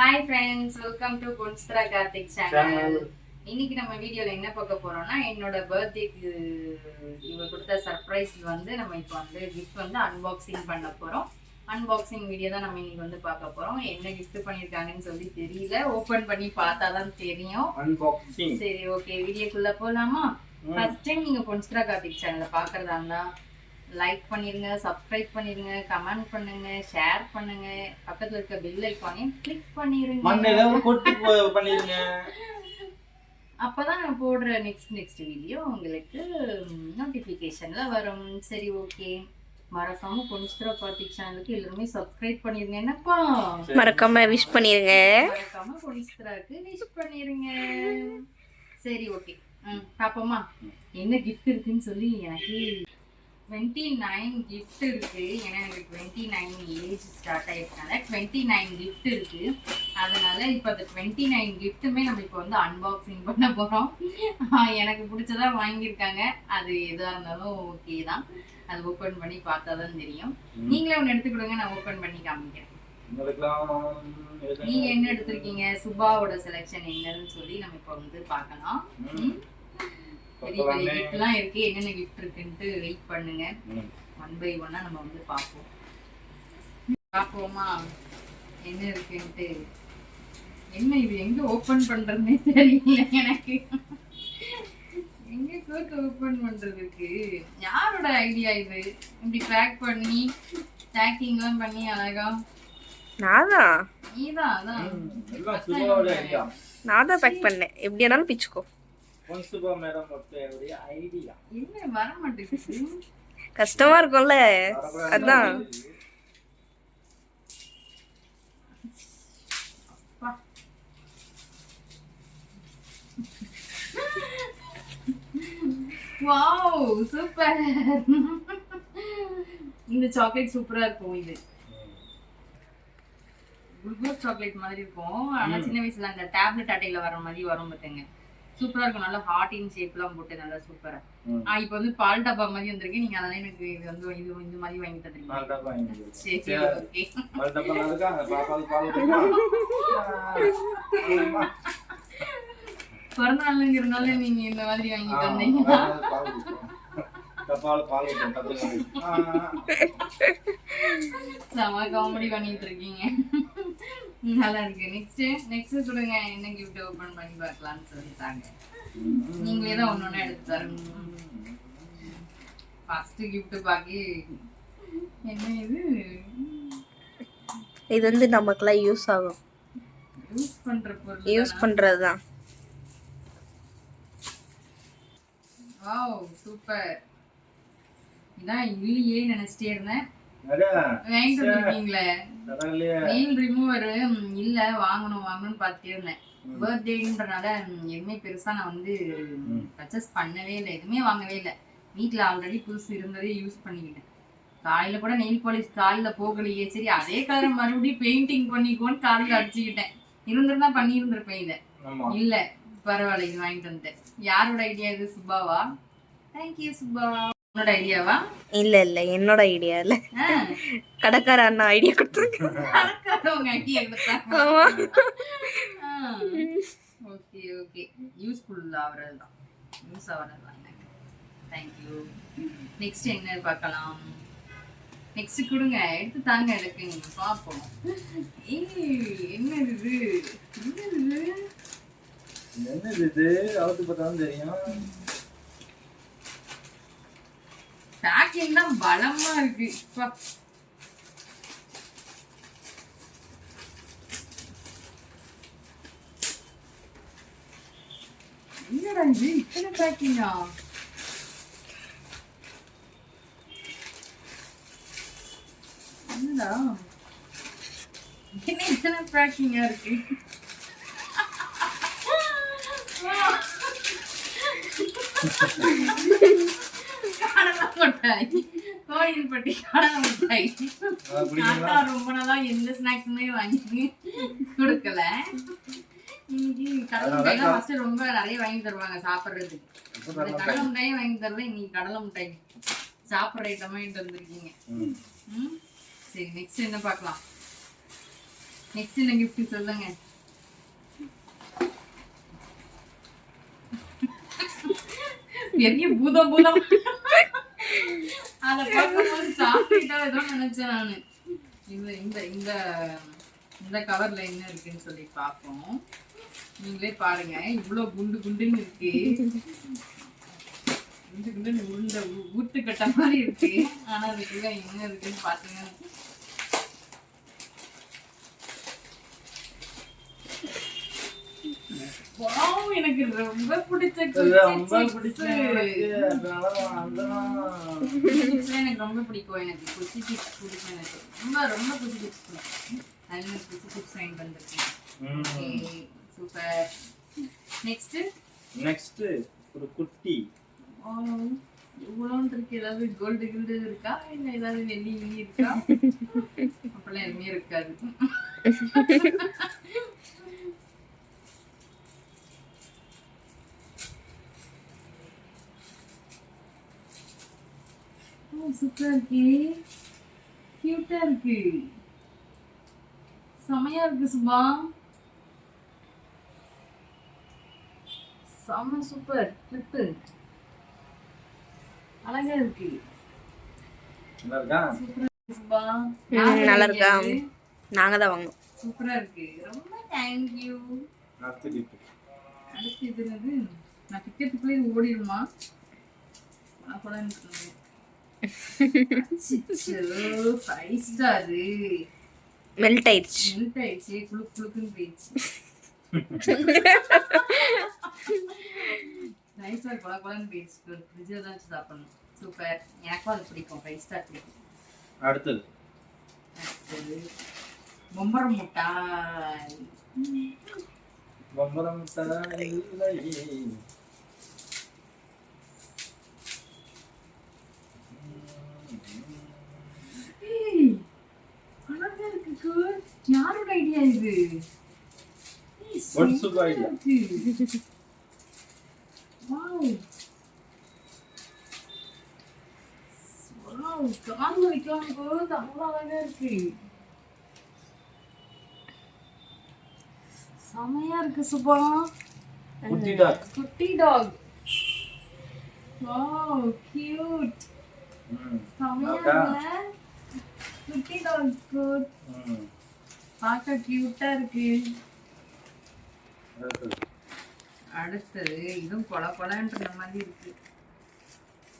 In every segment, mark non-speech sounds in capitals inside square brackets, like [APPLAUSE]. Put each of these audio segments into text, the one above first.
Hi friends welcome to Kunstra Karthik channel. இன்னைக்கு நம்ம வீடியோல என்ன பார்க்க போறோம்னா என்னோட பர்த்டேக்கு இவ கொடுத்த சர்ப்ரைஸ் வந்து நம்ம இப்போ வந்து கிஃப்ட் வந்து அன்பாக்சிங் பண்ண போறோம். அன்பாக்சிங் வீடியோ தான் நம்ம இன்னைக்கு வந்து பார்க்க போறோம். என்ன கிஃப்ட் பண்ணிருக்காங்கன்னு சொல்லி தெரியல. ஓபன் பண்ணி பார்த்தா தான் தெரியும். அன்பாக்சிங் சரி ஓகே வீடியோக்குள்ள போலாமா. ஃபர்ஸ்ட் டைம் நீங்க பொன்ஸ்ட்ரா கார்த்திக் சேனலை பாக்குறதா இருந்தா லைக் பண்ணிருங்க சப்ஸ்கிரைப் பண்ணிருங்க கமெண்ட் பண்ணுங்க ஷேர் பண்ணுங்க. பக்கத்துல இருக்க பெல் ஐக்கானையும் கிளிக் பண்ணிருங்க மண்ணில கொட்டு அப்பதான் நான் போடுற நெக்ஸ்ட் நெக்ஸ்ட் வீடியோ உங்களுக்கு நோட்டிபிகேஷன்ல வரும். சரி ஓகே மறக்காம பொன்ஸ்ட்ரா கார்த்திக் சேனலுக்கு எல்லாருமே சப்ஸ்கிரைப் பண்ணிருங்க என்னப்பா? மறக்காம விஷ் பண்ணிருங்க மறக்காம பொன்ஸ்ட்ராக்கு விஷ் பண்ணிருங்க சரி ஓகே ம் பாப்போமா. என்ன கிஃப்ட் இருக்குன்னு சொல்லி எனக்கு டுவெண்ட்டி நைன் கிஃப்ட் இருக்கு. ஏன்னா எனக்கு டுவெண்ட்டி நைன் ஏஜ் ஸ்டார்ட் ஆயிருக்கனால டுவெண்ட்டி நைன் கிஃப்ட் இருக்கு. அதனால இப்போ அந்த டுவெண்ட்டி நைன் கிஃப்ட்டுமே நம்ம இப்போ வந்து அன்பாக்சிங் பண்ண போறோம். ஆஹ் எனக்கு பிடிச்சதா வாங்கியிருக்காங்க. அது எதா இருந்தாலும் ஓகே தான். அது ஓப்பன் பண்ணி பார்த்தா தான் தெரியும். நீங்களே ஒன்று எடுத்துக்கிடுங்க நான் ஓப்பன் பண்ணி காமிக்கிறேன். நீங்க என்ன எடுத்திருக்கீங்க? சுபாவோட செலெக்ஷன் என்னன்னு சொல்லி நம்ம இப்போ வந்து பார்க்கலாம். பெரிய பெரிய கிஃப்ட்லாம் இருக்கு. என்னென்ன கிஃப்ட் இருக்குன்ட்டு வெயிட் பண்ணுங்க. ஒன் பை ஒன்னா நம்ம வந்து பார்ப்போம். பார்ப்போமா? என்ன இருக்குன்ட்டு. என்ன இது? எங்க ஓபன் பண்றதுனே தெரியல எனக்கு. எங்க கோர்ட் ஓபன் பண்றதுக்கு? யாரோட ஐடியா இது? இப்படி பேக் பண்ணி பேக்கிங்லாம் பண்ணி அழகா. நான்? தான் நீதான் அதான். நான் தான் பேக் பண்ணேன். எப்படி பிச்சுக்கோ. மேடம் ஐடியா வர மாட்டேங்குது. கஷ்டமா இருக்கும்ல. அதான். Wow super. இந்த சாக்லேட் சூப்பரா இருக்கும் இது. குளுக்கோஸ் சாக்லேட் மாதிரி இருக்கும். ஆனா. சின்ன வயசுல அந்த டேப்லெட் அட்டையில வர மாதிரி வரும் பாத்துங்க. சூப்பரா இருக்கும். நல்லா ஹார்ட் இன் ஷேப்லாம் போட்டு நல்லா சூப்பரா. ஆ. இப்போ வந்து பால் டப்பா மாதிரி வந்திருக்கு நீங்க அதெல்லாம் எனக்கு இது வந்து இது இந்த மாதிரி வாங்கி தந்துருக்கீங்க. நான். பிறந்த நாளுங்கிறதுனால நீங்க இந்த மாதிரி வாங்கி ஆ, தந்தீங்க. பாப்பாவுக்கு பால் கொடுப்போம். டப்பாவுல பால் ஊத்தணும், பத்து நாளைக்கு. ஆ, செம காமெடி பண்ணிட்டு இருக்கீங்க. நல்லா இருக்கு நெக்ஸ்ட் நெக்ஸ்ட் சொல்லுங்க என்ன கிஃப்ட் ஓபன் பண்ணி பார்க்கலாம்னு சொல்லிட்டாங்க. நீங்களே தான் ஒண்ணு ஒண்ணு எடுத்து தரணும். ஃபர்ஸ்ட் gift பாக்கி என்ன இது? இது வந்து நமக்குலாம் யூஸ் ஆகும். யூஸ் பண்ற பொருள் யூஸ் பண்றது தான் வாவ் சூப்பர் இதான் இல்லையே நினைச்சிட்டே இருந்தேன். வாங்கிட்டு வந்திருக்கீங்களே. நெயில் ரிமூவர் இல்ல வாங்கணும் வாங்கணும்னு பார்த்துட்டே இருந்தேன். பர்த்டேன்றனால எதுவுமே பெருசா நான் வந்து. பர்ச்சேஸ் பண்ணவே இல்லை. எதுவுமே வாங்கவே இல்லை. வீட்ல ஆல்ரெடி புதுசு இருந்ததே யூஸ் பண்ணிக்கிட்டேன். காலையில கூட நெயில் பாலிஷ் காலில் போகலையே. சரி அதே கலர் மறுபடியும் பெயிண்டிங் பண்ணிக்கோன்னு காலில் அடிச்சுக்கிட்டேன். இருந்திருந்தா பண்ணி இருந்திருப்பேன் இதை. இல்ல பரவாயில்ல இது வாங்கிட்டு வந்துட்டேன். யாரோட ஐடியா இது சுபாவா தேங்க்யூ சுபா உன்னோட ஐடியாவா? இல்ல இல்ல என்னோட ஐடியா இல்ல. கடைக்கார அண்ணா ஐடியா ஓகே ஓகே. யூஸ்ஃபுல் ஆகிறது தான். யூஸ் ஆகிறது தான். எனக்கு தேங்க்யூ நெக்ஸ்ட் என்ன பார்க்கலாம்? நெக்ஸ்ட் கொடுங்க. எடுத்து தாங்க எனக்கு. பார்ப்போம். ஏய் என்ன இது என்ன இது என்னது இது? அவுத்து பார்த்தாலும் தெரியும். பேக்கிங் தான் பலமா இருக்கு. அப்பா. என்னடா இது இத்தனை பேக்கிங்கா என்னடா? என்ன இத்தனை பேக்கிங்கா இருக்கு? கடலை [LAUGHS] மிட்டாய் கோயில்பட்டி கடலை மிட்டாய் ரொம்ப நாளா எந்த ஸ்நாக்ஸுமே வாங்கி கொடுக்கல. கடலை மிட்டாய் ஃபர்ஸ்ட் ரொம்ப நிறைய வாங்கி தருவாங்க சாப்பிடுறதுக்கு. கடலை மிட்டாயும் வாங்கி தரல இன்னைக்கு கடலை மிட்டாய் சாப்பிட்ற ஐட்டமா வாங்கிட்டு வந்திருக்கீங்க. ம். சரி நெக்ஸ்ட் என்ன பார்க்கலாம்? நெக்ஸ்ட் என்ன கிஃப்ட் சொல்லுங்க. பெரிய பூதம் பூதம். அதை பார்க்கும்போது சாப்பிட்டா ஏதோ நினைச்சேன் நானு. இந்த இந்த இந்த இந்த கவர்ல என்ன இருக்குன்னு சொல்லி பார்ப்போம். நீங்களே பாருங்க. இவ்வளோ குண்டு குண்டுன்னு இருக்கு? குண்டு குண்டுன்னு உருண்ட ஊ- ஊத்து கட்ட மாதிரி இருக்கு. ஆனா அதுக்குள்ள என்ன இருக்குன்னு பாத்தீங்கன்னா Wow, எனக்கு ரொம்ப பிடிச்ச ரொம்ப எனக்கு. ரொம்ப பிடிக்கும். எனக்கு குச்சி சிப்ஸ் பிடிக்கும் எனக்கு. ரொம்ப ரொம்ப குச்சி சிப்ஸ் பிடிக்கும். அதனால குச்சி சிப்ஸ் வாங்கி வந்திருக்கேன். சூப்பர். நெக்ஸ்ட் நெக்ஸ்ட் ஒரு குட்டி. இவ்வளோன்னு இருக்கு. ஏதாவது கோல்டு கில்டு இருக்கா? இல்ல ஏதாவது வெள்ளி இருக்கா? [LAUGHS] அப்பெல்லாம் எதுவுமே இருக்காது. [LAUGHS] சூப்பரா இருக்கு. கியூட்டா இருக்கு. செமையா இருக்கு சுபா செம்ம சூப்பர். கிளிப்பு அழகா இருக்கு. நல்லா இருக்கா? நாங்க தான் வாங்கணும். சூப்பரா இருக்கு. ரொம்ப அடுத்த gift. அடுத்து இது என்னது? நான் இது ஓடிடுமா? அப்பதான் ஃபைவ் ஸ்டாரு மெல்ட் ஆயிடுச்சு மெல்ட் ஆயிடுச்சு குளு குளுக்குன்னு போயிடுச்சு ஃபைவ் ஸ்டார் கொல கொலன்னு போயிடுச்சு ஃப்ரிட்ஜில் தான் வச்சு சாப்பிடணும் சூப்பர் எனக்கும் அது பிடிக்கும் ஃபைவ் ஸ்டார் பிடிக்கும் அடுத்தது. அடுத்தது பொம்பரம் முட்டாய். பம்பரம் இல்லை ஏய், யாரோட ஐடியா இது? வைக்கலாம். அவ்வளவு அழகா இருக்கு. செமையா இருக்கு சுபா குட்டி டாக் குட்டி டாக் வாவ் கியூட் செமையா. இருக்குல்ல? குட்டி டாக் குட் பார்க்க கியூட்டா இருக்கு. அடுத்தது. இதுவும் கொல கொலன்ற மாதிரி இருக்கு.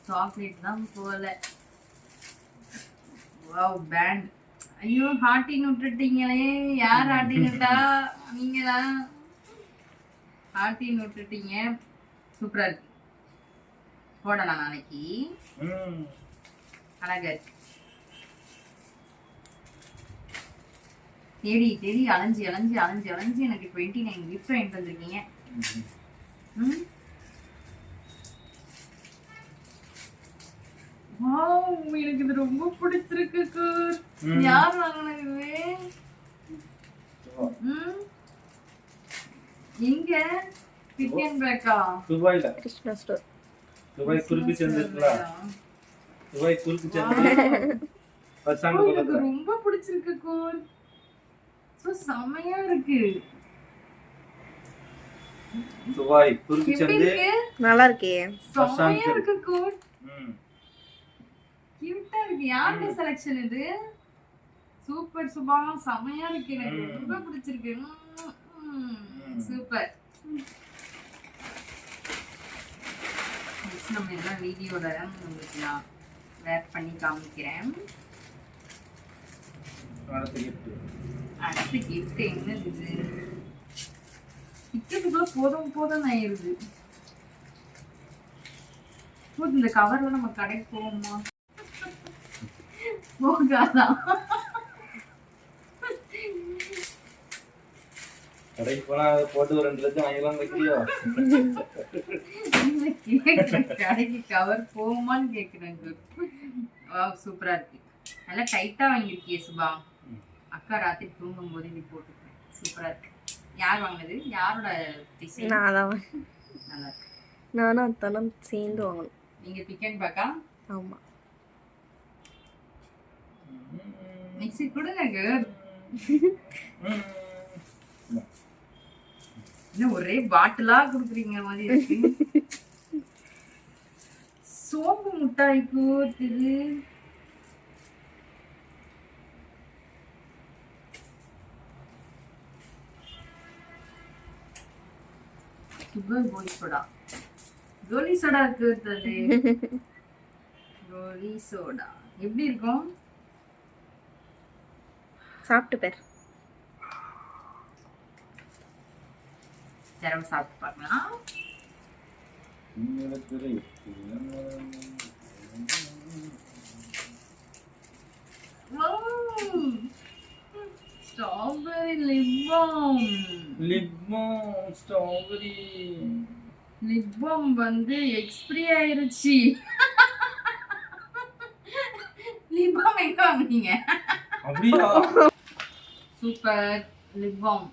சாக்லேட் தான் போல. வாவ் பேண்ட் ஐயோ ஹாட்டின் விட்டுட்டீங்களே யார் ஹாட்டின் விட்டா நீங்களா? ஹாட்டின் விட்டுட்டீங்க சூப்பரா இருக்கு. போடலாம் நாளைக்கு. அழகா இருக்கு. தேடி தேடி அலைஞ்சு அலைஞ்சு அலைஞ்சு அலைஞ்சு எனக்கு டுவெண்ட்டி நைன் கிஃப்ட் வாங்கிட்டு வந்திருக்கீங்க. எனக்கு இது ரொம்ப பிடிச்சிருக்கு கூர். யார் வாங்கினது? எங்க? பிக் அண்ட் பேக்கா துபாயில. கிருஷ்ணா ஸ்டோர் துபாய் குறுக்கு சேர்ந்துருக்குல துபாய் குறுக்கு சேர்ந்து ரொம்ப பிடிச்சிருக்கு கூர். சோ செமையா இருக்கு. துபாய் இருக்கு? நல்லா இருக்கே. செமையா இருக்கு ம். கியூட்டா இருக்கு. யாரோட செலக்ஷன் இது? சூப்பர் சுபா. செமையா இருக்கு எனக்கு. ரொம்ப பிடிச்சிருக்கு. ம். சூப்பர் நம்ம எல்லாம் வீடியோல உங்களுக்கு நான் வேர் பண்ணி காமிக்கிறேன். அடுத்து கிஃப்ட் என்னது இது டிக்கெட்டுக்குள்ள போதும் போதும் ஆயிருது போது இந்த கவர்ல நம்ம கடைக்கு போவோமா போகாதான் கடைக்கு போனா போட்டு ஒரு ரெண்டு லட்சம் வாங்கிடலாம் வைக்கிறியோ? கடைக்கு கவர் போகுமான்னு கேக்குறேன் சூப்பரா இருக்கு. நல்லா டைட்டா வாங்கியிருக்கியே சுபா. அக்கா ராத்திரி தூங்கும் போது இப்படி போட்டுருக்கேன் சூப்பரா இருக்கு. யார் வாங்கினது? யாரோட டிசைன் நான் தான். நல்லா இருக்கு. நானும் அத்தனும் சேர்ந்து வாங்கணும். நீங்க பிக் அண்ட் பேக்கா ஆமா. மிக்ஸி கொடுங்க. என்ன ஒரே பாட்டிலா குடுக்குறீங்க மாதிரி இருக்கு. சோம்பு முட்டாய் போத்துது சுகர் கோலி சோடா கோலி சோடா இருக்குது கோலி சோடா எப்படி இருக்கும்? சாப்பிட்டு பேர். தரம் சாப்பிட்டு பார்க்கலாம் உங்களுக்கு strawberry lip balm lip balm strawberry lip balm வந்து எக்ஸ்பிரி ஆயிருச்சு. லிப்பாம் எங்க வாங்குனீங்க? அப்படியா? சூப்பர். லிப்பாம்.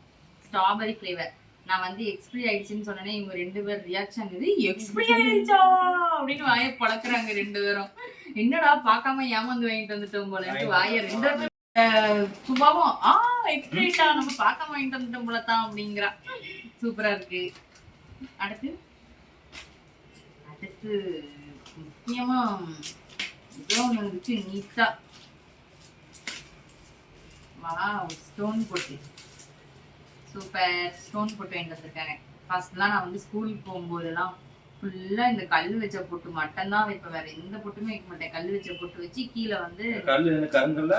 ஸ்ட்ராபெரி ஃப்ளேவர் நான் வந்து எக்ஸ்பிரி ஆயிடுச்சுன்னு சொன்னேனே இவங்க ரெண்டு பேர் ரியாக்ஷன் இது எக்ஸ்பிரி ஆயிடுச்சா? அப்படின்னு வாயை பழக்குறாங்க ரெண்டு பேரும். என்னடா பார்க்காம ஏமாந்து வாங்கிட்டு வந்துட்டோம் போலன்ட்டு வாயை ரெண்டு சும்மாவும் சுபாவம் ஆ எக்ஸ்பிரிட்டா நம்ம பார்க்க வாங்கிட்டு வந்துட்டோம் போல தான் அப்படிங்கிறா. சூப்பரா இருக்கு. அடுத்து? அடுத்து முக்கியமா ஏதோ ஒன்று இருந்துச்சு நீட்டா. வா ஸ்டோன் போட்டு. சூப்பர் ஸ்டோன் போட்டு வாங்கிட்டு வந்திருக்காங்க. ஃபர்ஸ்ட்லாம் நான் வந்து ஸ்கூலுக்கு போகும்போதெல்லாம் ஃபுல்லாக இந்த கல் வச்ச பொட்டு மட்டும்தான் வைப்பேன். வேற எந்த பொட்டுமே வைக்க மாட்டேன். கல் வச்ச பொட்டு வச்சு கீழே வந்து கருங்கல்ல?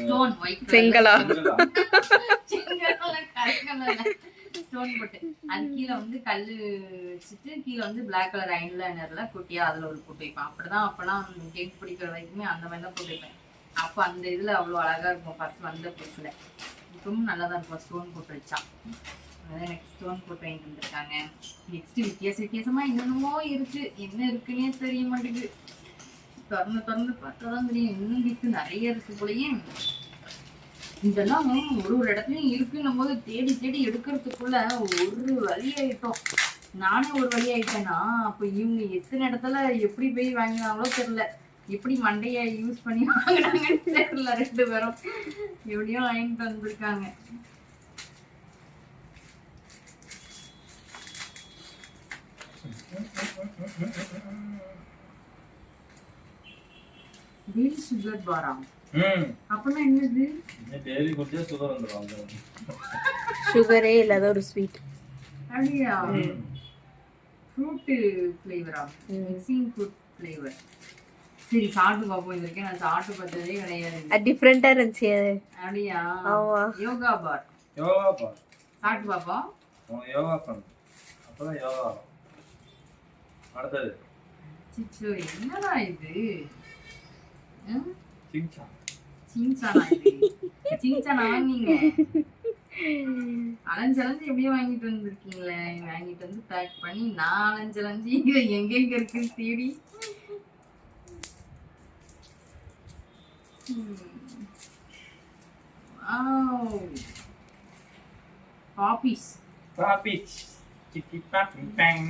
ஸ்டோன் [LAUGHS] ஒயிட் செங்கலா? ஸ்டோன் போட்டு. அது கீழே வந்து கல்லு வச்சுட்டு கீழே வந்து பிளாக் கலர் ஐன்லைனர்ல குட்டியா அதுல ஒரு போட்டு வைப்பேன். அப்படிதான் அப்பெல்லாம் டென்த் படிக்கிற வரைக்குமே அந்த மாதிரி தான் போட்டு வைப்பேன். அப்போ அந்த இதுல அவ்வளோ அழகா இருக்கும். ஃபர்ஸ்ட் வந்த புதுசுல இப்பவும் நல்லா தான் இருக்கும் ஸ்டோன் போட்டு வச்சா. அதான் ஸ்டோன் போட்டு வாங்கிட்டு வந்திருக்காங்க. நெக்ஸ்ட் வித்தியாச வித்தியாசமா என்னென்னமோ இருக்கு. என்ன இருக்குன்னே தெரிய மாட்டேங்குது. திறந்து திறந்து பார்த்தா தான் தெரியும். இன்னும் கிஃப்ட் நிறைய இருக்கு போலயே. இதெல்லாம் ஒரு ஒரு இடத்துலயும் இருக்குன்னும் போது தேடி தேடி எடுக்கிறதுக்குள்ள ஒரு வழி ஆயிட்டோம். நானே ஒரு வழி ஆயிட்டேன்னா அப்ப இவங்க எத்தனை இடத்துல எப்படி போய் வாங்கினாங்களோ தெரியல. எப்படி மண்டைய யூஸ் பண்ணி வாங்கினாங்கன்னு தெரியல ரெண்டு பேரும். எப்படியோ வாங்கிட்டு வந்திருக்காங்க. வீல் சுகர் அப்படின்னா என்னது? டெய்லி குடிச்சா சுகர் இல்லாத ஒரு ஸ்வீட் அப்படியா? ஃப்ரூட்டு ஃப்ளேவரா மிக்சிங் ஃப்ரூட் ஃப்ளேவர் சரி சாப்பிட்டு பார்ப்போம். இது வரைக்கும் நான் சாப்பிட்டு பார்த்ததே கிடையாது. டிஃப்ரெண்டா இருந்துச்சு அது. அப்படியா? ஆமா. யோகா பார். யோகா பா சாப்பிட்டு பார்ப்போம். யோகா பண்ணு அப்பதான் யோகா. அடுத்தது. சிச்சோ என்னடா இது? சிங்சா. சிங்சானா இது? சிங்சானா வாங்கினீங்க அலைஞ்சு அலைஞ்சு எப்படியோ வாங்கிட்டு வந்திருக்கீங்களே. வாங்கிட்டு வந்து பேக் பண்ணி நான் அலைஞ்சு அலைஞ்சு இதை எங்கெங்க இருக்குன்னு தேடி. பாப்பிஸ் பாபிச் சிக்கி பாப்பி பேங்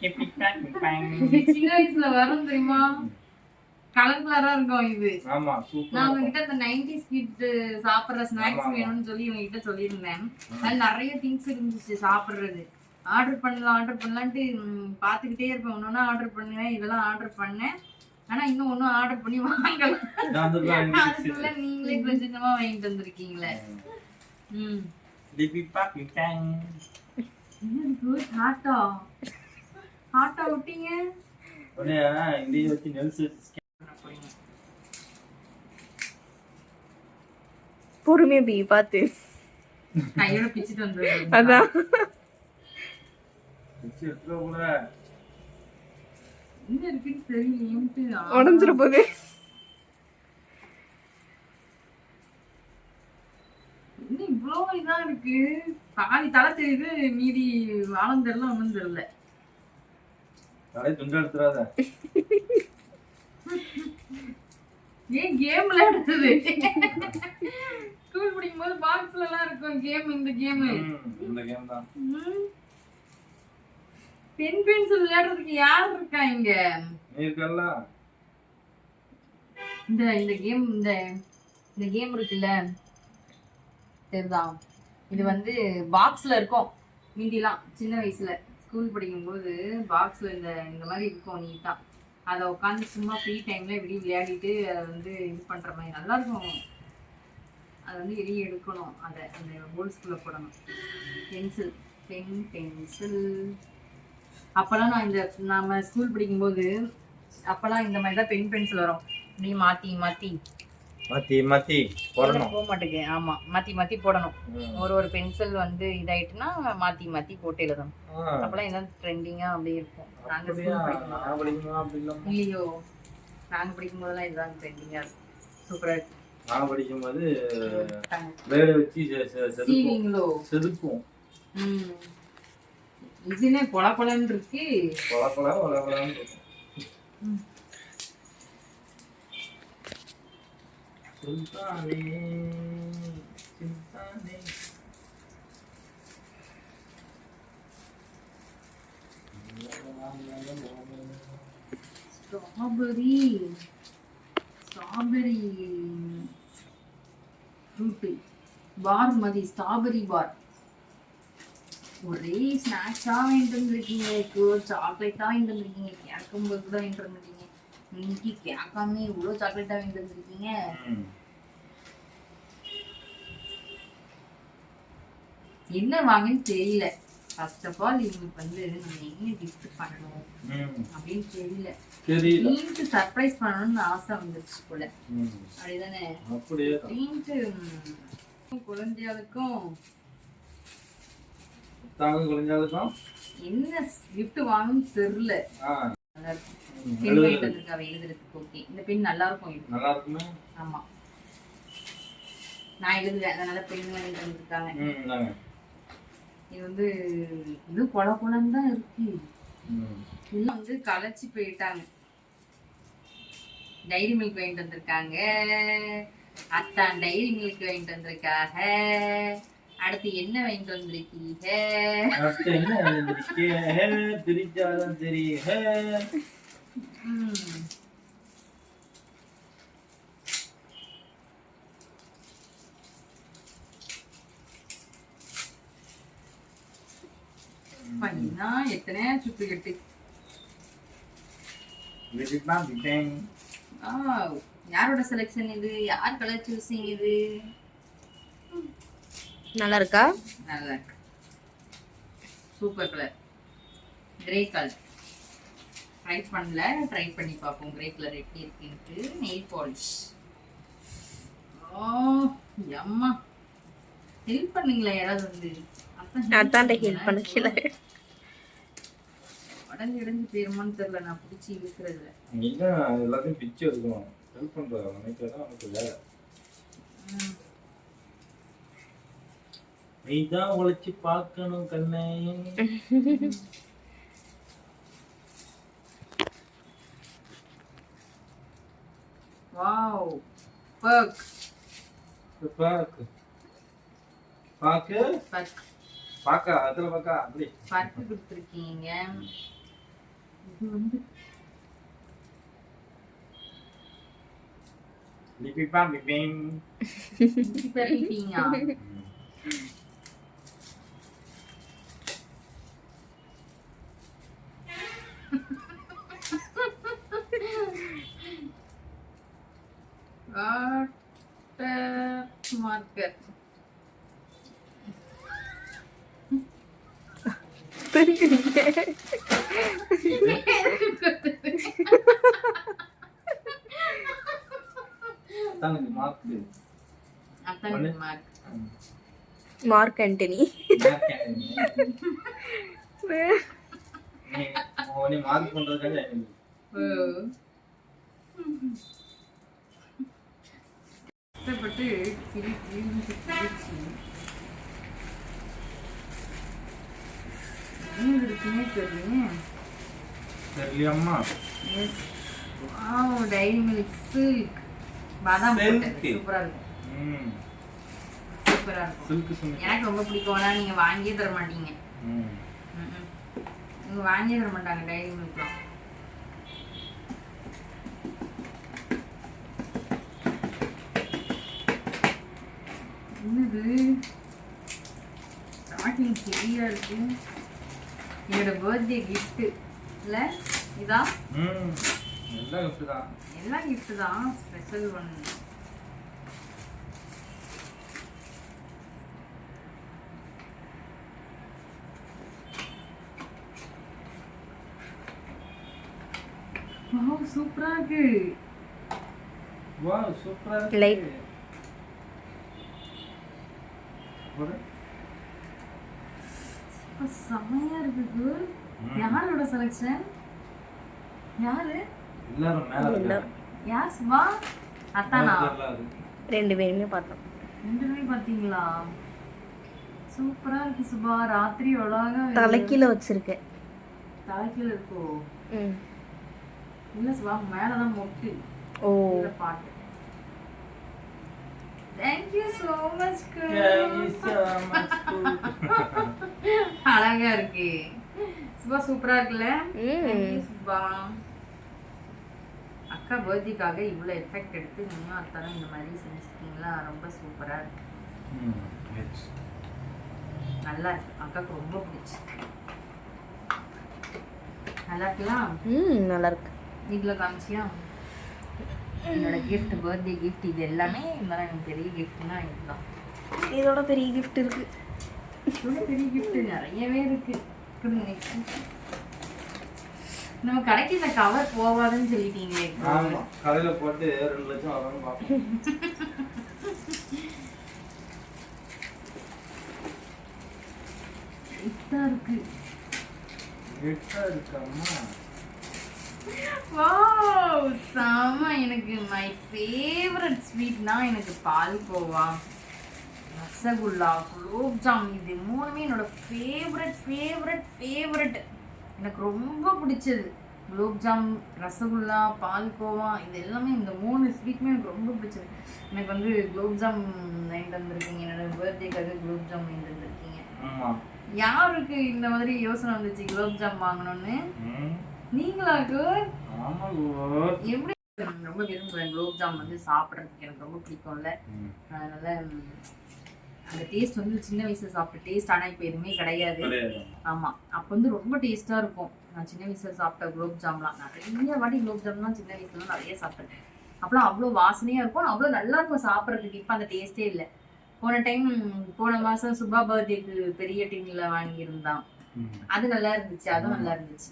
கிப்பி பாப்பி பேங் சின்ன வயசுல வரும் தெரியுமா? கலர் கலரா இருக்கும் இது. ஆமா நான் உங்ககிட்ட அந்த நைன்டிஸ் கிட் சாப்பிடுற ஸ்நாக்ஸ். வேணும்னு சொல்லி உங்ககிட்ட சொல்லியிருந்தேன். அது நிறைய திங்ஸ் இருந்துச்சு சாப்பிடுறது. ஆர்டர் பண்ணலாம் ஆர்டர் பண்ணலான்ட்டு பார்த்துக்கிட்டே இருப்பேன். ஒன்று ஆர்டர் பண்ணுவேன் இதெல்லாம் ஆர்டர் பண்ணேன். ஆனா இன்னும் ஒன்றும் ஆர்டர் பண்ணி வாங்கல. அதுக்குள்ள நீங்களே பிரச்சனமா வாங்கிட்டு வந்திருக்கீங்களே. ம். டிபி என்ன இருக்கு ஹாட்டா ஹாட்டா விட்டீங்க? உடனே இந்திய வச்சு நெல்ஸ் பொறுமையா பி பார்த்து கையோட பிச்சுட்டு வந்து அதான். வச்சு எடுத்துட கூட போகுது இன்னும் இவ்வளோ இதா இருக்கு. பாதி தலை தெரியுது மீதி வாழம் தெரியல ஒன்றும் தெரியல. ஏன் கேம்ல எடுத்தது ஸ்கூல் படிக்கும் போது பாக்ஸ்ல எல்லாம் இருக்கும் கேம் இந்த கேம் இந்த கேம் தான். பென் பென்சில் விளையாடுறதுக்கு யார் இருக்கா இங்க? இருக்கல்ல இந்த இந்த கேம் இந்த இந்த கேம் இருக்குல்ல? தெரியுதா? இது வந்து பாக்ஸ்ல இருக்கும். மீதிலாம் சின்ன வயசுல. ஸ்கூல் படிக்கும்போது பாக்ஸ்ல இந்த இந்த மாதிரி இருக்கும் நீட்டா அதை உட்காந்து சும்மா ஃப்ரீ டைம்ல இப்படி விளையாடிட்டு அதை வந்து இது பண்ற மாதிரி. நல்லா இருக்கும். அதை வந்து வெளியே எடுக்கணும். அதை அந்த போல்ஸ்குள்ள போடணும். பென்சில் பென் பென்சில் அப்போல்லாம் நான் இந்த நாம ஸ்கூல் படிக்கும்போது அப்போல்லாம் இந்த மாதிரி தான் பென் பென்சில் வரும். இப்படி மாற்றி மாற்றி மாத்தி மாத்தி போடணும். போக மாட்டேங்குது ஆமா மாத்தி மாத்தி போடணும். ஒரு ஒரு பென்சில் வந்து இதாயிட்டுனா மாத்தி மாத்தி போட்டு எழுதணும். அப்பெல்லாம் இதான் ட்ரெண்டிங்கா அப்படியே இருக்கும். நாங்க அப்படியா? ஸ்கூல் இல்லம்மா. இல்லையோ. நாங்க படிக்கும் போதெல்லாம் இதுதான் ட்ரெண்டிங்கா இருக்கும். சூப்பரா இருக்கு. நான் படிக்கும்போது பிளேடு வச்சு செ- செ- இதுனே பொல பொலன்னு இருக்கு. கொல கொலன்னு இருக்கும் சுல்தானே சுல்தானே. Strawberry strawberry. ஃப்ரூட்டு. பார் மதி ஸ்ட்ராபெரி பார். ஒரே ஸ்நாக்ஸாக வாங்கிட்டு வந்துருக்கீங்க இப்போ சாக்லேட்டாக வாங்கிட்டு வந்துருக்கீங்க கேட்கும்போது கூட வாங்கிட்டு வந்துருக்கீங்க இன்னைக்கு கேட்காம இவ்வளோ சாக்லேட்டாக வாங்கிட்டு வந்துருக்கீங்க. என்ன வாங்கன்னு தெரியல. ஃபர்ஸ்ட் ஆஃப் ஆல் இவங்களுக்கு வந்து நம்ம என்ன கிஃப்ட் பண்ணணும். அப்படின்னு தெரியல. நீங்க சர்ப்ரைஸ் பண்ணணும்னு ஆசை வந்துருச்சு போல. அப்படிதானே. நீட்டு குழந்தைகளுக்கும் தாங்க குறைஞ்சாலும் என்ன gift வாங்கணும்னு தெரியல. எழுதுறது. வாங்கிட்டு வந்திருக்கா எழுதுறதுக்கு ஓகே இந்த பெண் நல்லா இருக்கும் இது நல்லா இருக்குமே. ஆமா. நான் எழுதுவேன் அதனால பெண் வாங்கிட்டு வந்திருக்காங்க. இது வந்து இது பொல பொலன்னு தான் இருக்கு. ம். எல்லாம் வந்து களைச்சு போயிட்டாங்க. டைரி மில்க் வாங்கிட்டு வந்திருக்காங்க. அத்தான் டைரி மில்க் வாங்கிட்டு வந்திருக்காங்க. அடுத்து என்ன வாங்கிட்டு வந்திருக்கீங்க. பண்ணினா எத்தனை கட்டு. யாரோட செலெக்ஷன் இது? யார் கலர் சூசிங் இது? நல்லா இருக்கா நல்லா இருக்கு super colour. Grey colour try பண்ணல. ட்ரை பண்ணி பார்ப்போம் கிரே கலர் எப்படி இருக்குன்ட்டு. நெயில் பாலிஷ் ஓ அம்மா ஹெல்ப் பண்ணுங்களேன். யாராவது வந்து அதான்டா ஹெல்ப் பண்ண கீழே உடஞ்சு உடஞ்சு போயிருமான்னு தெரியல. நான் பிடிச்சி இழுக்கிறதுல. எல்லாத்தையும் பிச்சு எடுக்கணும். ஹெல்ப் பண்ற நினைக்கிறதா உனக்கு வேலை. ம். நீதான் உழைச்சு பார்க்கணும் கண்ணே. வாவ் பர்க் பாக்கு பாக்கு? பர்க் பாக்கா அதுல பாக்கா அப்படி. பர்க் கொடுத்துருக்கீங்க. இது வந்து லிபிப்பா பிபிங் பெருகிட்டீங்க வாட்டர் மார்க் எனக்கு கஷ்டப்பட்டு கிழிச்சு என்ன இருக்குன்னே தெரியல தெரியலையம்மா வாவ் டைரி மில்க் சில்க் பாதாம் Silk. போட்டது சூப்பரா இருக்கும் ம் சூப்பரா இருக்கும். எனக்கு ரொம்ப பிடிக்கும். ஆனா நீங்க வாங்கியே தர மாட்டீங்க. ம். ம்ம். நீங்க வாங்கியே தர மாட்டாங்க டைரி மில்க்லாம் என்னது? ஸ்டார்டிங் ஹெவியா இருக்கு. என்னோட பர்த்டே gift இல்ல இதா? ம். எல்லாம் gift தான். எல்லாம் gift தான். ஸ்பெஷல் ஒன் வாவ் சூப்பரா இருக்கு. வா சூப்பரா Light. ஒரு அப்பா, செமையா இருக்கு. ம். யாரோட செலக்ஷன் யாரு? எல்லாரும் மேல. யார் சுபா? அத்தானா. ரெண்டு பேருமே பார்த்தோம். ரெண்டு பேரும் பாத்தீங்களா சூப்பரா இருக்கு சுபா. ராத்திரி அழகா தலைக்கீழ வச்சிருக்கேன். தலைக்கீழ இருக்கோ? ம். இல்ல சுபா மேலதான் மொட்டு. ஓ. பாட்டு தேங்க்யூ சோ மச் அழகா இருக்கு. சுபா சூப்பரா இருக்குல்ல? சுபா அக்கா பர்த்டேக்காக இவ்வளோ எஃபெக்ட் எடுத்து நீயும் அத்தாலும் இந்த மாதிரி செஞ்சுருக்கீங்களா ரொம்ப சூப்பரா இருக்கு. நல்லா இருக்கு. அக்காவுக்கு ரொம்ப பிடிச்சி நல்லா இருக்கலாம் ம் நல்லா இருக்கு. வீட்டில் காமிச்சியா? என்னோட கிஃப்ட் பர்த்டே கிஃப்ட் இது எல்லாமே இருந்தாலும் எனக்கு பெரிய கிஃப்ட்னா இதுதான். இதோட பெரிய gift இருக்கு. இதோட பெரிய கிஃப்ட் நிறையவே இருக்கு. நம்ம கடைக்கு இந்த கவர் போவாதுன்னு சொல்லிட்டீங்களே ஆமா கடையில போட்டு ரெண்டு லட்சம் வரும்னு பார்ப்போம். இதான் இருக்கு. எட்டா இருக்காமா வாவ் செம. எனக்கு மை ஃபேவரட் ஸ்வீட்னா எனக்கு பால்கோவா ரசகுல்லா குலோப்ஜாம் இது மூணுமே என்னோட ஃபேவரட் ஃபேவரட் ஃபேவரட் எனக்கு ரொம்ப பிடிச்சது. குலோப்ஜாம் ரசகுல்லா பால்கோவா இது எல்லாமே இந்த மூணு ஸ்வீட்டுமே எனக்கு ரொம்ப பிடிச்சது. எனக்கு வந்து குலோப்ஜாம் வாங்கிட்டு வந்திருக்கீங்க. என்னோட பர்த்டேக்காக குலோப்ஜாம் வாங்கிட்டு வந்திருக்கீங்க. யாருக்கு இந்த மாதிரி யோசனை வந்துச்சு குலோப்ஜாம் வாங்கணும்னு? நீங்களா? ஆமா good. எப்படி ரொம்ப விரும்புவேன் குலோப்ஜாம் வந்து சாப்பிட்றதுக்கு. எனக்கு ரொம்ப பிடிக்கும்ல. அதனால அந்த டேஸ்ட் வந்து சின்ன வயசுல சாப்பிட்ட டேஸ்ட் ஆனால் இப்போ எதுவுமே கிடையாது. ஆமாம் அப்போ வந்து ரொம்ப டேஸ்ட்டாக இருக்கும். நான் சின்ன வயசுல சாப்பிட்ட குலோப்ஜாம்லாம் நிறைய வாட்டி குலோப்ஜாம்லாம் சின்ன வயசுல நிறைய சாப்பிட்டேன். அப்போலாம் அவ்வளோ வாசனையாக இருக்கும். அவ்வளோ நல்லா இருக்கும் சாப்பிட்றதுக்கு. இப்போ அந்த டேஸ்ட்டே இல்லை. போன டைம் போன மாதம் சுபா பர்த்டேக்கு பெரிய டின்ல வாங்கியிருந்தான். அது நல்லா இருந்துச்சு. அதுவும் நல்லா இருந்துச்சு.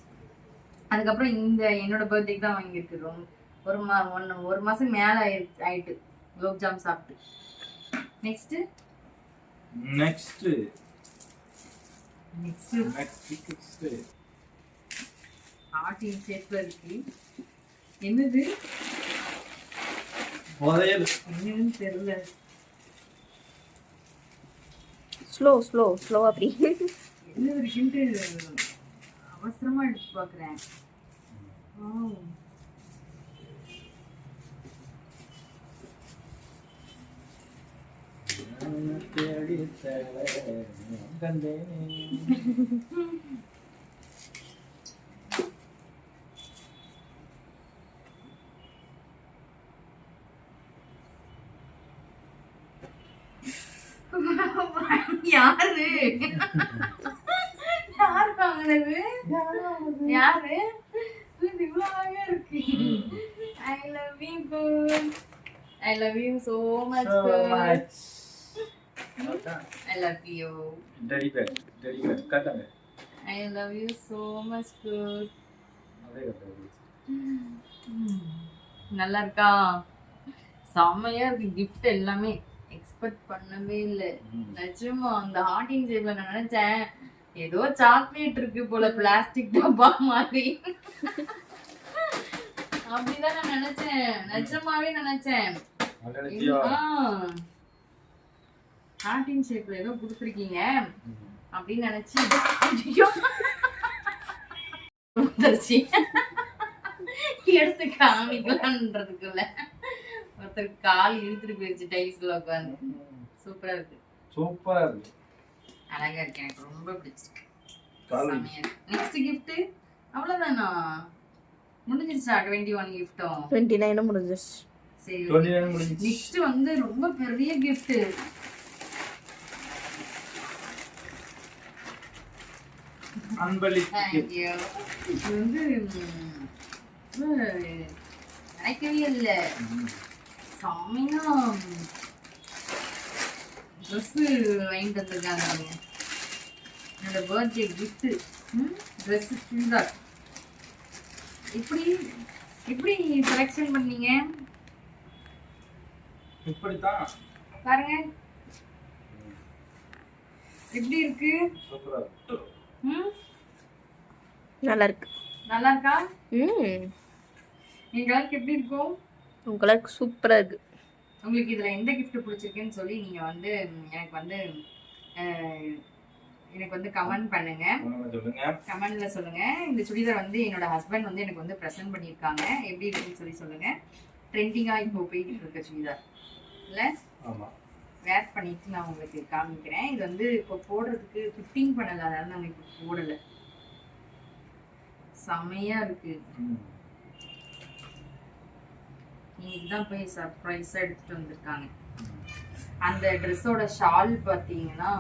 அதுக்கப்புறம் இந்த என்னோட பர்த்டேக்கு தான் வாங்கியிருக்கு. ரொம்ப ஒரு மா ஒன்று ஒரு மாதம் மேலே ஆயிடுச்சு ஆயிட்டு. குலோப்ஜாம் சாப்பிட்டு. Next next next. Next ஆட்டின் ஷேப்பில் இருக்கு. என்னது? என்னன்னு தெரியல. ஸ்லோ ஸ்லோ ஸ்லோ அப்படி. என்ன இருக்குன்ட்டு அவசரமா எடுத்து பார்க்குறேன் [LAUGHS] யார்? [LAUGHS] வாங்கினது. யாரு இது இவ்வளோ அழகா இருக்கு. I love you good I love you so much So good much. அதான். I love you. காட்டாங்க. I love so much good. நல்லா இருக்கா? செம்மையா இருக்கு. gift எல்லாமே. எக்ஸ்பெக்ட் பண்ணவே இல்லை. ம். நிஜமா அந்த ஹார்டிங் நான் நினைச்சேன். ஏதோ சாக்லேட் இருக்கு போல பிளாஸ்டிக் டப்பா மாதிரி. அப்படிதான் நான் நினைச்சேன். நிஜமாவே நினைச்சேன். ஹார்டின் ஷேப்ல ஏதோ கொடுத்துருக்கீங்க. அப்படின்னு நினைச்சு. எடுத்து காமிக்கலான்றதுக்குள்ள. ஒருத்தர் கால் இழுத்துட்டு போயிருச்சு டைல்ஸ்ல உட்காந்து சூப்பரா இருக்கு. சூப்பரா இருக்கு. அழகா இருக்கு. எனக்கு ரொம்ப பிடிச்சிருக்கு. நெக்ஸ்ட் கிஃப்ட் அவ்வளவுதானா? முடிஞ்சிருச்சு? டுவெண்ட்டி ஒன் கிஃப்டும் டுவெண்ட்டி நைனும் முடிஞ்சிருச்சு. சரி. நெக்ஸ்ட் வந்து ரொம்ப பெரிய கிஃப்ட் இது வந்து நினைக்கவே இல்லை. சாமியா ட்ரெஸ்ஸு வாங்கிட்டு வந்திருக்காங்க அவங்க. என்னோட பர்த்டே கிஃப்ட்டு ட்ரெஸ்ஸு சுடிதார். எப்படி எப்படி செலெக்ஷன் பண்ணீங்க? இப்படித்தான். பாருங்க. எப்படி இருக்கு? சூப்பரா இருக்கு. ம். நல்லா இருக்கு நல்லா இருக்கா ம். என் கலருக்கு எப்படி இருக்கும்? உங்க கலருக்கு சூப்பராக இருக்கு. உங்களுக்கு இதுல எந்த gift பிடிச்சிருக்குன்னு சொல்லி நீங்க வந்து எனக்கு வந்து எனக்கு வந்து கமெண்ட் பண்ணுங்க. கமெண்ட்ல சொல்லுங்க. இந்த சுடிதார் வந்து என்னோட ஹஸ்பண்ட் வந்து எனக்கு வந்து ப்ரெசென்ட் பண்ணியிருக்காங்க. எப்படி இருக்குன்னு சொல்லி சொல்லுங்க. ட்ரெண்டிங்கா இப்போ போய்கிட்டு இருக்க சுடிதார். இல்ல? வேர் பண்ணிட்டு நான் உங்களுக்கு காமிக்கிறேன். இது வந்து இப்போ போடுறதுக்கு ஃபிட்டிங் பண்ணல. அதனால நாங்கள் இப்போ போடல. செம்மையா இருக்கு. ம். இன்னைக்கு தான் போய் சர்ப்ரைஸாக எடுத்துட்டு வந்திருக்காங்க. அந்த ட்ரெஸ்ஸோட ஷால் பார்த்தீங்கன்னா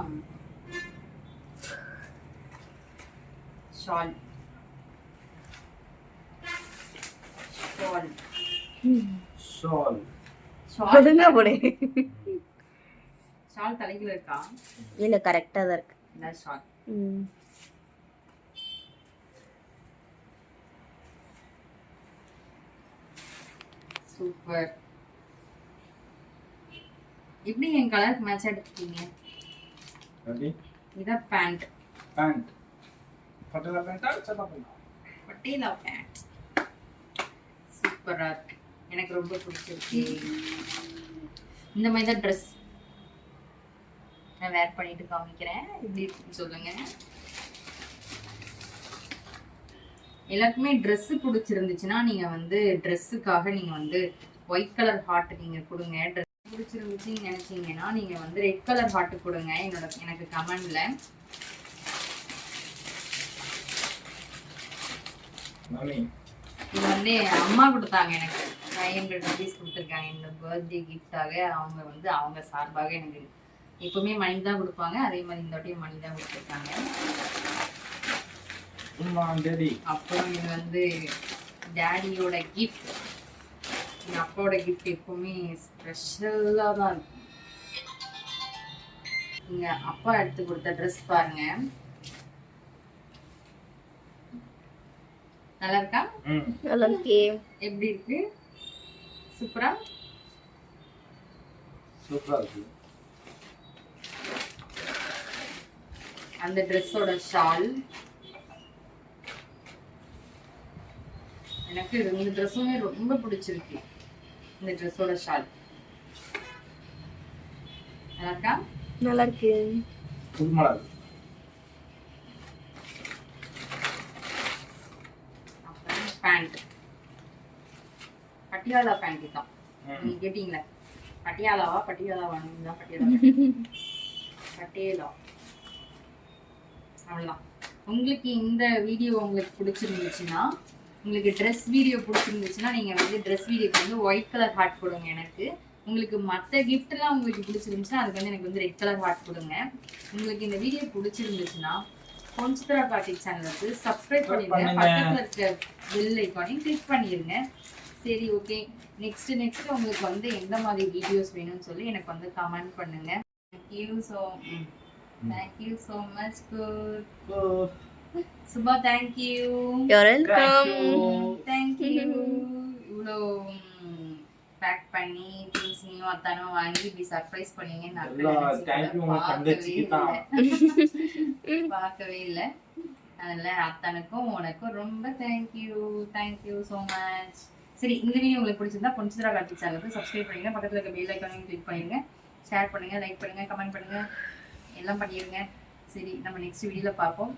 ஷால் ஷால் ஷால் ஷால் போடு. ஷால் தலைக்குள்ள இருக்கா? இல்லை கரெக்டாக தான் இருக்கு. இந்த ஷால் ம். சூப்பர் எப்படி என் கலருக்கு மேட்ச் எடுத்துட்டீங்க எப்படி? இதான் பேண்ட் பேண்ட் பட்டலா பேண்டா சட்டா பேண்டா பட்டேலா பேண்ட் சூப்பரா இருக்கு. எனக்கு ரொம்ப பிடிச்சிருக்கு. இந்த மாதிரி தான் ட்ரெஸ் நான் வேர் பண்ணிட்டு காமிக்கிறேன். எப்படி இருக்குன்னு சொல்லுங்க. எல்லாருக்குமே Dress பிடிச்சிருந்துச்சுன்னா நீங்க வந்து ட்ரெஸ்ஸுக்காக நீங்க வந்து ஒயிட் கலர் ஹார்ட் நீங்க கொடுங்க. ட்ரெஸ் பிடிச்சிருந்துச்சுன்னு நினைச்சீங்கன்னா நீங்க வந்து ரெட் கலர் ஹார்ட் கொடுங்க. என்னோட எனக்கு கமெண்ட்ல இது வந்து அம்மா கொடுத்தாங்க எனக்கு. ஃபைவ் ஹண்ட்ரட் ருபீஸ் கொடுத்துருக்காங்க. இந்த பர்த்டே கிஃப்டாக அவங்க வந்து அவங்க சார்பாக எனக்கு எப்பவுமே மணி தான் கொடுப்பாங்க. அதே மாதிரி இந்த வாட்டியும் மணி தான் கொடுத்துருக்காங்க. அப்புறம் இது வந்து டேடியோட கிஃப்ட் எங்கள் அப்பாவோட கிஃப்ட் எப்பவுமே ஸ்பெஷலாக தான் இருக்கும். இங்க அப்பா எடுத்து கொடுத்த ட்ரெஸ் பாருங்க. நல்லா இருக்கா? நல்லா இருக்கே. எப்படி இருக்கு? சூப்பரா? சூப்பரா இருக்கு. அந்த ட்ரெஸ்ஸோட ஷால் எனக்கு இது இந்த ட்ரெஸ்ஸுமே ரொம்ப பிடிச்சிருக்கு. இந்த ட்ரெஸ்ஸோட ஷால் நல்லா இருக்கா நல்லா இருக்கு. பேண்ட் பட்டியாலா பேண்ட் தான். நீங்க கேட்டீங்களே பட்டியாலாவா பட்டியாலாவா தான் பட்டியாலா பட்டியலா [LAUGHS] அவ்வளோதான் உங்களுக்கு இந்த வீடியோ உங்களுக்கு பிடிச்சிருந்துச்சுன்னா உங்களுக்கு ட்ரெஸ் வீடியோ பிடிச்சிருந்துச்சுன்னா நீங்கள் வந்து ட்ரெஸ் வீடியோக்கு வந்து ஒயிட் கலர் ஹார்ட் கொடுங்க எனக்கு. உங்களுக்கு மற்ற கிஃப்ட்லாம் உங்களுக்கு பிடிச்சிருந்துச்சுன்னா அதுக்கு வந்து எனக்கு வந்து ரெட் கலர் ஹார்ட் கொடுங்க உங்களுக்கு இந்த வீடியோ பிடிச்சிருந்துச்சுன்னா பொன்சித்ரா கார்த்திக் சேனலுக்கு சப்ஸ்கிரைப் பண்ணிடுங்க. பக்கத்தில் இருக்க பெல் ஐக்கானையும் கிளிக் பண்ணிடுங்க. சரி ஓகே நெக்ஸ்ட் நெக்ஸ்ட் உங்களுக்கு வந்து எந்த மாதிரி வீடியோஸ் வேணும்னு சொல்லி எனக்கு வந்து கமெண்ட் பண்ணுங்க. Thank you so thank you so much good Subha thank you your thank welcome. Thank you இவ்வளோ பேக் பண்ணி திங்ஸையும் அத்தானும் வாங்கி இப்படி சர்ப்ரைஸ் பண்ணீங்க. [LAUGHS] பார்க்கவே இல்லை. அதில் அத்தனுக்கும் உனக்கும் ரொம்ப தேங்க்யூ தேங்க்யூ ஸோ மச் சரி இந்த வீடியோ உங்களுக்கு பிடிச்சிருந்தா பொன்சித்ரா கார்த்திக் சேனலுக்கு சப்ஸ்கிரைப் பண்ணுங்க. பக்கத்தில் இருக்க பெல் ஐக்கானையும் கிளிக் பண்ணிடுங்க ஷேர் பண்ணுங்க லைக் பண்ணுங்க கமெண்ட் பண்ணுங்க. எல்லாம் பண்ணிடுங்க சரி நம்ம நெக்ஸ்ட் வீடியோவில் பார்ப்போம்.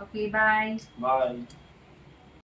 Okay bye Bye.